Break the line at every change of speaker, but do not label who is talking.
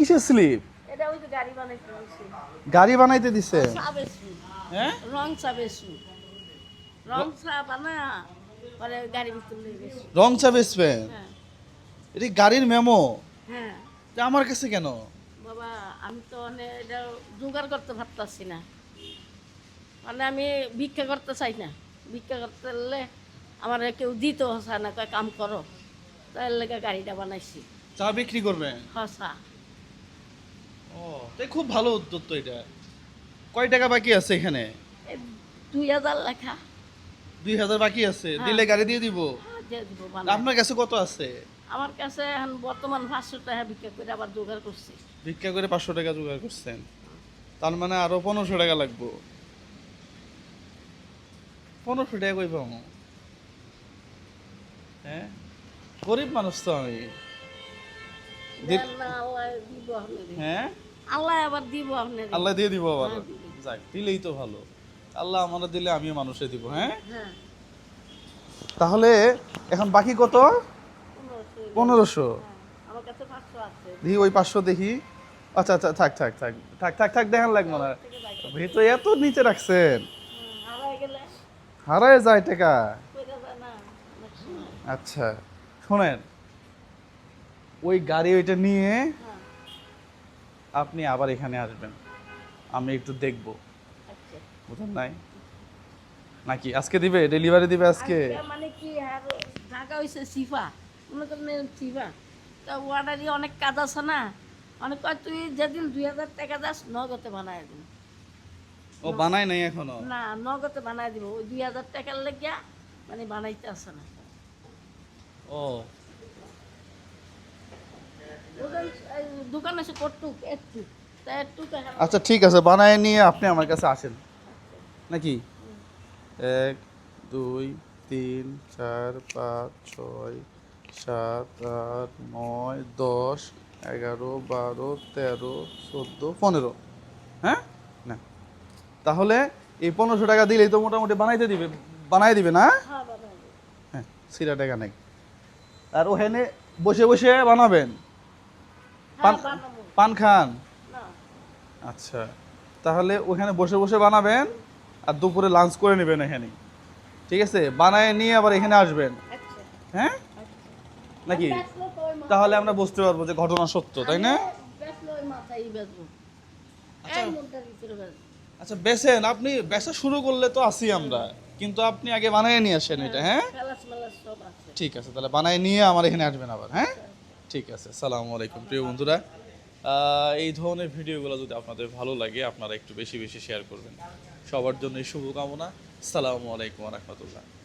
কিসের স্লিপ
এটা ওই তো গাড়ি বানাইতে দিছে
গাড়ি বানাইতে দিছে
হ্যাঁ রং চাবেস রং চা বানা পরে গাড়ি ভিতরে
রং চা বেচবেন হ্যাঁ। এটি গাড়ির মেমো হ্যাঁ তা আমার কাছে কেন
বাবা আমি তো মানে এটা জোগাড় করতে পারতাছি না মানে আমি ভিক্ষা করতে চাই না ভিক্ষা করতে গেলে আমার কেউ দিত হসা না কয় কাম করো তাই লেগে গাড়িটা বানাইছি
চা বিক্রি করবে হসা হ্যাঁ, তাই খুব ভালো উদ্যোগ তো এটা কয় টাকা বাকি আছে এখানে
দুই হাজার লেখা
দুই হাজার বাকি আছে হ্যাঁ। দিলে গাড়ি দিয়ে দিব
হ্যাঁ,
আপনার কাছে কত আছে
আমার কাছে এখন বর্তমান পাঁচশো টাকা ভিক্ষা করে আবার জোগাড় করছি
ভিক্ষা করে পাঁচশো টাকা জোগাড় করছেন তার মানে আরো পনেরোশো টাকা লাগবো পনেরোশো টাকা কই পাবো হ্যাঁ গরিব মানুষ তো আমি আল্লাহ হ্যাঁ আল্লাহ দিয়ে দিব আবার হ্যাঁ, যাক দিলেই তো ভালো আল্লাহ আমরা দিলে আমি মানুষে দিব হ্যাঁ? হ্যাঁ তাহলে এখন বাকি কত পনেরোশো হ্যাঁ, ওই পাঁচশো দেখি আচ্ছা আচ্ছা থাক থাক থাক থাক থাক থাক দেখান লাগবো না ভিতরে এত নিচে রাখছেন হারায় যায় টাকা আচ্ছা শোনেন ওই গাড়ি ওইটা নিয়ে আপনি আবার এখানে আসবেন আমি একটু দেখব আচ্ছা। বুঝলেন নাই নাকি আজকে দিবে ডেলিভারি দিবে আজকে
মানে কি আর ঢাকা হইছে সিফা মনে করেন সিফা তা অর্ডারই অনেক কাজ আছে না অনেক তুই যেদিন দুই হাজার টাকা দাস নগদে বানায় দিন
ও বানায় নাই এখনো
না নগদে বানায় দিব ওই দুই হাজার টাকার লাগিয়া মানে বানাইতে আসে না ও দোকান আছে কটুক একটু
আচ্ছা ঠিক আছে বানায় নিয়ে আপনি আমার কাছে আসেন নাকি এক দুই তিন চার পাঁচ ছয় সাত আট নয় দশ এগারো বারো তেরো চোদ্দো পনেরো হ্যাঁ না তাহলে এই পনেরোশো টাকা দিলেই তো মোটামুটি বানাইতে দিবে বানাই দিবে না হ্যাঁ সিরা টাকা নেই আর ওখানে বসে বসে বানাবেন পান হ্যাঁ, পান খান আচ্ছা তাহলে ওখানে বসে বসে বানাবেন আর দুপুরে লাঞ্চ করে নেবেন এখানে ঠিক আছে বানায় নিয়ে আবার এখানে আসবেন আচ্ছা। হ্যাঁ আচ্ছা। নাকি তাহলে আমরা বুঝতে পারবো যে ঘটনা সত্য তাই না আচ্ছা।, আচ্ছা বেছেন আপনি বেচা শুরু করলে তো আসি আমরা কিন্তু আপনি আগে বানায় নিয়ে আসেন হ্যাঁ, এটা হ্যাঁ ঠিক আছে তাহলে বানায় নিয়ে আমার এখানে আসবেন আবার হ্যাঁ ঠিক আছে সালামু আলাইকুম প্রিয় বন্ধুরা এই ধরনের ভিডিওগুলো যদি আপনাদের ভালো লাগে আপনারা একটু বেশি বেশি শেয়ার করবেন সবার জন্য শুভকামনা সালামু আলাইকুম রহমতুল্লাহ